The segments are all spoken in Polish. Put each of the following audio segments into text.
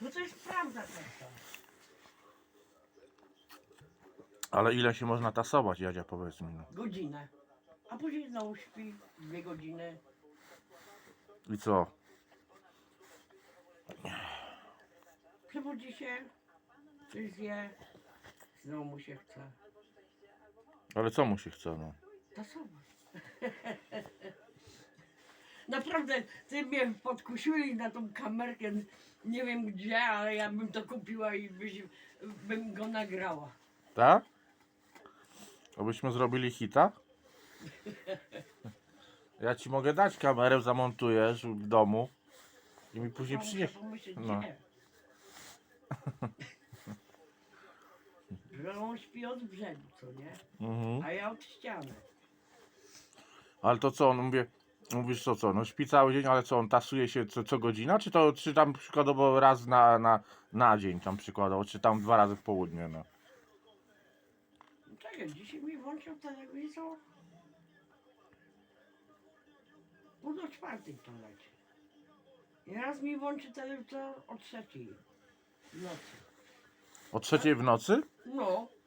No to jest prawda też to. Ale ile się można tasować, Jadzia, powiedz mi. No. Godzinę. A później znowu śpi dwie godziny. I co? Przebudzi się, coś zje, znowu mu się chce. Ale co mu się chce, no? Tasować. Naprawdę, ty mnie podkusiłeś na tą kamerkę, nie wiem gdzie, ale ja bym to kupiła i byś, bym go nagrała. Tak? Abyśmy zrobili hita? Ja ci mogę dać kamerę, zamontujesz w domu i mi później muszę przynieś. pomyśleć, No. gdzie. Że on śpi od brzegu, co nie? Mhm. A ja od ściany. Ale to co, on mówię, mówisz co, co, no śpi cały dzień, ale co, on tasuje się co, co godzina, czy to, czy tam przykładowo raz na, na, na dzień tam przykładowo, czy tam dwa razy w południe, no. Czekaj, dzisiaj mi włączył telewizor. Pół do czwartej to leci. I raz mi włączy telewizor o trzeciej w nocy. O trzeciej w nocy? No, No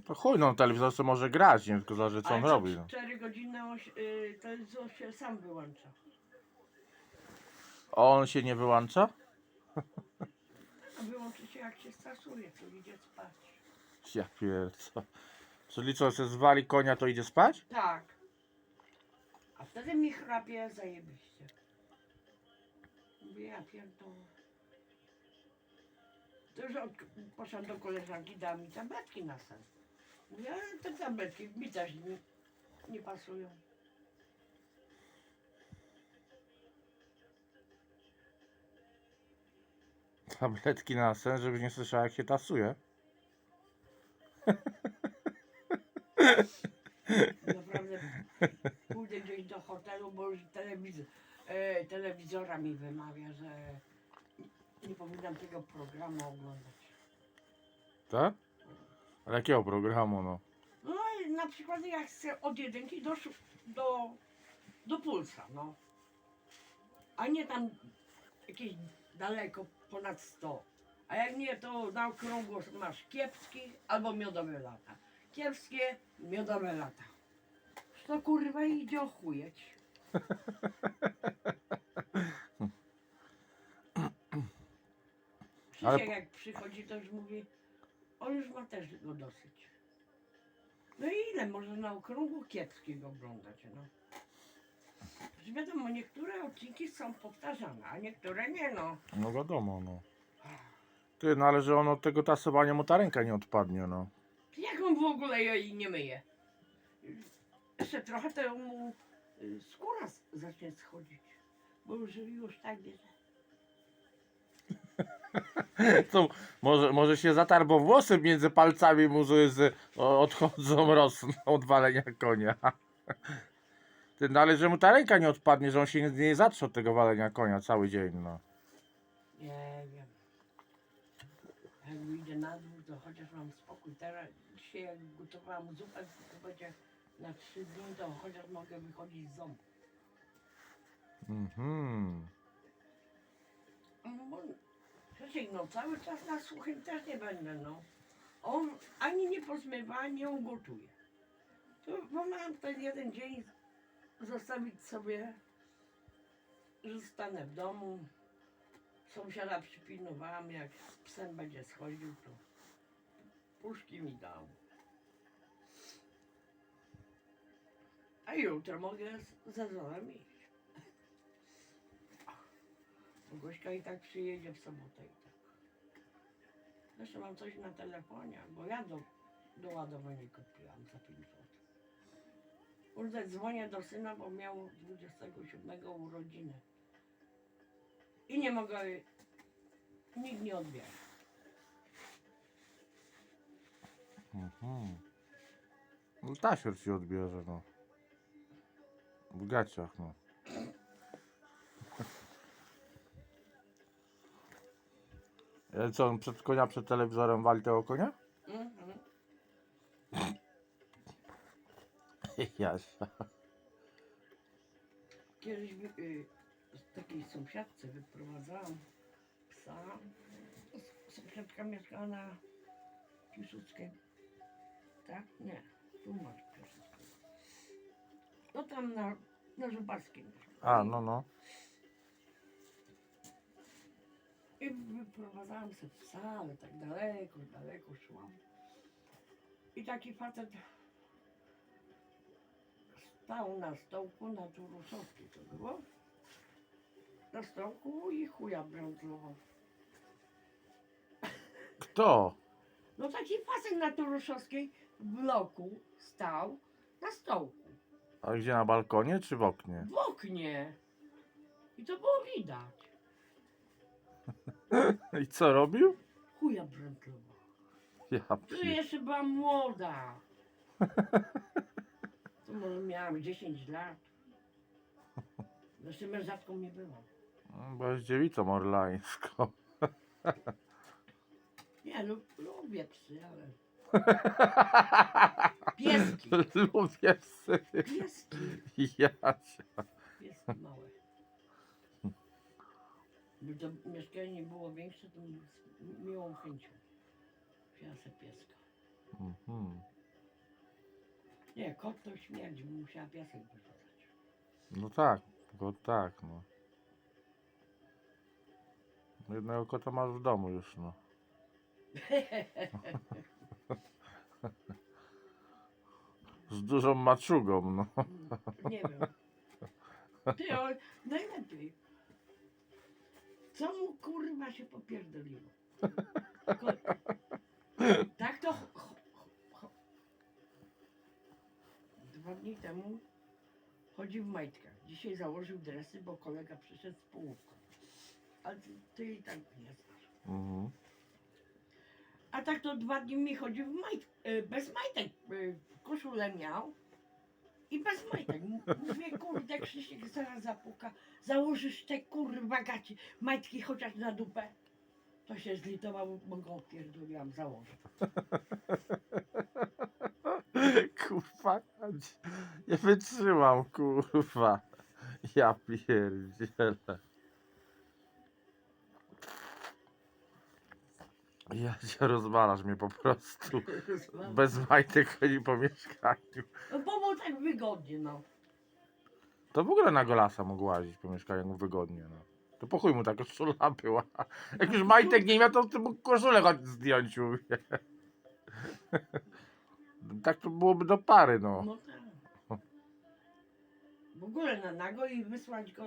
to chuj, no telewizor sobie może grać, nie tylko zależy co on co robi, no. 4 godziny oś, y, telewizor się sam wyłącza. A on się nie wyłącza? A wyłączy się jak się stresuje, to idzie spać. Ja pierdzę. Czyli co, się zwali konia, to idzie spać? Tak. A wtedy mi chrapie zajebiście. Mówię, ja pierdolę. To już od, poszłam do koleżanki, dała mi tabletki na sen. Ale te tabletki mi też nie, nie pasują. Tabletki na sen, żebyś nie słyszała jak się tasuje. Naprawdę pójdę gdzieś do hotelu, bo już telewizor, e, telewizora mi wymawia, że nie powinnam tego programu oglądać. Tak? Ale jakiego programu, no? No i na przykład jak chcę od jedynki do, szó- do, do pulsa, no. A nie tam jakieś daleko ponad 100. A jak nie, to na okrągło masz kiepski albo miodowe lata. Kiepskie, miodowe lata. To kurwa idzie ochujeć. Ale Krzysiek jak przychodzi, to już mówi, on już ma też go dosyć. No i ile można na okrągło kiepskiego oglądać, no. Że wiadomo, niektóre odcinki są powtarzane, a niektóre nie, no. No wiadomo, no. Ty, no ale że on od tego tasowania mu ta ręka nie odpadnie, no. Jak on w ogóle jej nie myje? Jeszcze trochę to mu y, skóra zacznie schodzić. Bo już, już tak bierze. To może, może się zatarł, bo włosy między palcami mu z, odchodzą, rosną od walenia konia. Ty, no ale że mu ta ręka nie odpadnie, że on się nie, nie zatrze od tego walenia konia cały dzień, no. Nie wiem. Jak wyjdę na dół, to chociaż mam spokój. Teraz dzisiaj jak gotowałam zupę, to będzie na trzy dni, to chociaż mogę wychodzić z domu. Mhm. No, Krzysiek, no cały czas na suchym też nie będę, no. On ani nie pozmywa, ani nie ugotuje. To wolałam ten jeden dzień zostawić sobie, że zostanę w domu. Sąsiada przypilnowałam, jak z psem będzie schodził, to puszki mi dał. A jutro mogę z Zezorem iść. Bo Gośka i tak przyjedzie w sobotę i tak. Zresztą mam coś na telefonie, bo ja do, do ładowania kupiłam za 5 zł. Kurde, dzwonię do syna, bo miał 27 urodziny. I nie mogę, nikt nie odbiera. Mhm. No tasior ci odbierze, no. W gaciach, no. Ale co, on przed konia, przed telewizorem wali tego konia? Mhm. Jasia. kiedyś y, z takiej sąsiadce wyprowadzałam psa. S- Sąsiadka mieszkała na Piłsudskiej. Tak? Nie. Tu masz Piłsudskiego. No tam na, na Żubarskiej mieszkała. A, no, no. I wyprowadzałam sobie psa, ale tak daleko, daleko szłam. I taki facet stał na stołku na Turusowskiej to było. Na stołku i chuja brązował. Kto? No taki facet na Turuszowskiej w bloku stał na stołku, A gdzie, na balkonie czy w oknie? w oknie. I to było widać. I co robił? Chuja brązował. Ja To pie... jeszcze byłam młoda. To może miałam 10 lat. Zresztą mężatką nie byłam. Bo jest dziewicą orlańską. Nie, lub, lubię psy, ale... Pieski. Lubię psy. Pieski. Jasia. Pieski małe. By to mieszkanie było większe, to z miłą chęcią. Wzięła se pieska. Mhm. Nie, kot to śmierdzi, bo musiała piasek wyrzucać. No tak, go tak, no. Jednego kota masz w domu już, no. Z dużą maczugą, no. Nie wiem. Ty, o, najlepiej. Co mu kurwa się popierdoliło? Ko tak to... ch- ch- ch- Dwa dni temu chodził w majtkach. Dzisiaj założył dresy, bo kolega przyszedł z połówką. Ale ty, ty i tak nie znasz. Mhm. A tak to dwa dni mi chodził w majt, e, bez majtek. e, Koszulę miał M- Mówię, kurde, Krzysiek zaraz zapuka. Założysz te kurwa gaci, majtki chociaż na dupę. To się zlitował, bo go opierdoliłam założyć. Kurwa, nie wytrzymam, kurwa. Ja pierdzielę. Ja cię rozwalasz mnie po prostu. Bez majtek chodzi po mieszkaniu. No bo mu tak wygodnie, no. To w ogóle na golasa mógł łazić po mieszkaniu wygodnie, no. To po chuj mu ta koszula była. Jak już majtek nie miał, to ty mógł koszulę choć zdjąć, mówię. Tak to byłoby do pary, no. No tak. W ogóle na nago i wysłać go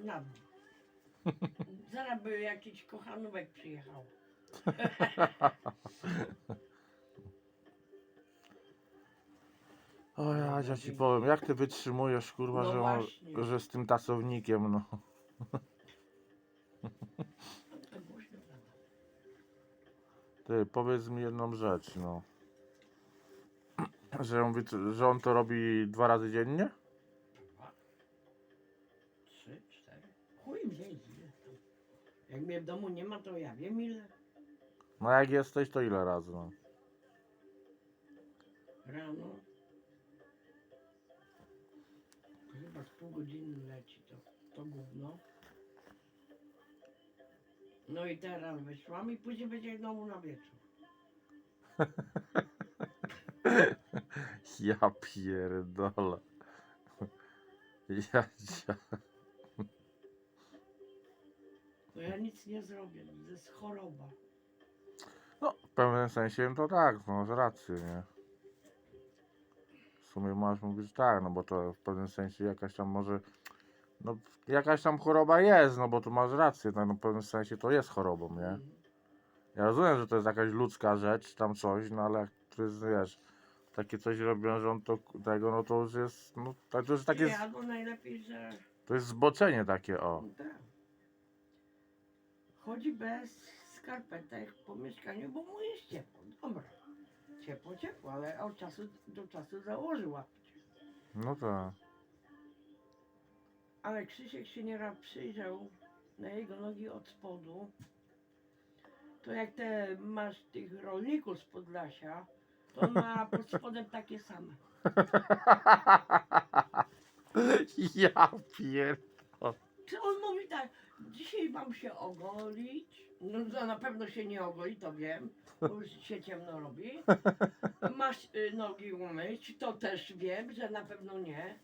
na dół. Zaraz by jakiś kochanówek przyjechał. O ja, ja ci powiem, jak ty wytrzymujesz, kurwa, No że, on, właśnie. że z tym tasownikiem, no. Ty, powiedz mi jedną rzecz, no. Że on, wytr- że on to robi dwa razy dziennie? Dwa, trzy, cztery. Chuj mnie ile tam. Jak mnie w domu nie ma, to ja wiem ile. No jak jesteś, to ile razy, no. Rano. Chyba z pół godziny leci to, to gówno. No i teraz wyszłam i później będzie znowu na wieczór. Ja pierdolę. Ja, ja. To ja nic nie zrobię, to jest choroba. No, w pewnym sensie to tak, no, masz rację, nie? W sumie masz mówić tak, no bo to w pewnym sensie jakaś tam może, no jakaś tam choroba jest, no bo tu masz rację, no, no w pewnym sensie to jest chorobą, nie? Mm. Ja rozumiem, że to jest jakaś ludzka rzecz, tam coś, no ale jak to jest, wiesz, takie coś robią, że on to, tego, no to już jest, no to to już takie, Nie, albo najlepiej, że to jest zboczenie takie, o. no tak. chodzi bez skarpetek po mieszkaniu, bo mu jest ciepło. Dobra. Ciepło, ciepło, ale od czasu do czasu założy łapcie. No tak. Ale Krzysiek się nieraz przyjrzał na jego nogi od spodu. To jak te masz tych rolników z Podlasia, to on ma pod spodem takie same. Ja pier... Czy on mówi tak, dzisiaj mam się ogolić? No to na pewno się nie ogoli, to wiem, bo już się ciemno robi. Masz y, nogi umyć, to też wiem, że na pewno nie.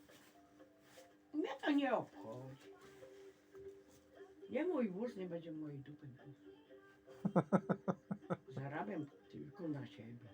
Mnie to nie obchodzi. Nie mój wóz, nie będzie mojej dupy. Zarabiam tylko na siebie.